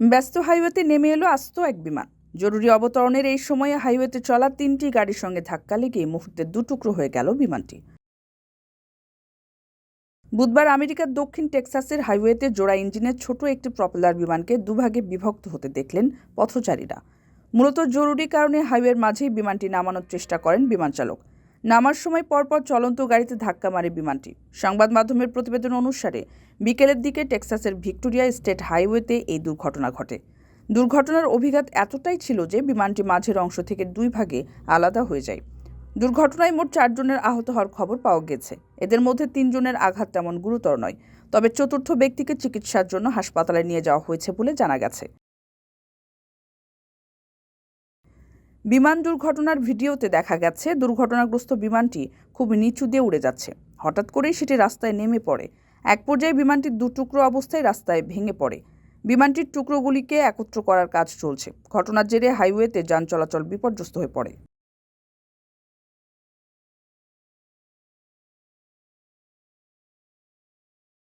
ব্যস্ত হাইওয়েতে নেমে এলো আস্ত এক বিমান। জরুরি অবতরণের এই সময়ে হাইওয়েতে চলা তিনটি গাড়ির সঙ্গে ধাক্কা লেগে মুহূর্তে দুটুকরো হয়ে গেল বিমানটি। বুধবার আমেরিকার দক্ষিণ টেক্সাসের হাইওয়েতে জোড়া ইঞ্জিনের ছোট একটি প্রপেলার বিমানকে দুভাগে বিভক্ত হতে দেখলেন পথচারীরা। মূলত জরুরি কারণে হাইওয়ের মাঝেই বিমানটি নামানোর চেষ্টা করেন বিমান চালক। নামার সময় পরপর চলন্ত গাড়িতে ধাক্কা মারে বিমানটি। সংবাদ মাধ্যমের প্রতিবেদন অনুসারে, বিকেলের দিকে টেক্সাসের ভিক্টোরিয়া স্টেট হাইওয়েতে এই দুর্ঘটনা ঘটে। দুর্ঘটনার অভিঘাত এতটাই ছিল যে বিমানটি মাঝের অংশ থেকে দুই ভাগে আলাদা হয়ে যায়। দুর্ঘটনায় মোট চারজনের আহত হওয়ার খবর পাওয়া গেছে। এদের মধ্যে তিনজনের আঘাত তেমন গুরুতর নয়, তবে চতুর্থ ব্যক্তিকে চিকিৎসার জন্য হাসপাতালে নিয়ে যাওয়া হয়েছে বলে জানা গেছে। বিমান দুর্ঘটনার ভিডিওতে দেখা গেছে, দুর্ঘটনাগ্রস্ত বিমানটি খুব নিচু দিয়ে উড়ে যাচ্ছে। হঠাৎ করেই সেটি রাস্তায় নেমে পড়ে। এক পর্যায়ে বিমানটি দুটুকরো অবস্থায় রাস্তায় ভেঙে পড়ে। বিমানটির টুকরোগুলিকে একত্র করার কাজ চলছে। ঘটনার জেরে হাইওয়েতে যান চলাচল বিপর্যস্ত হয়ে পড়ে।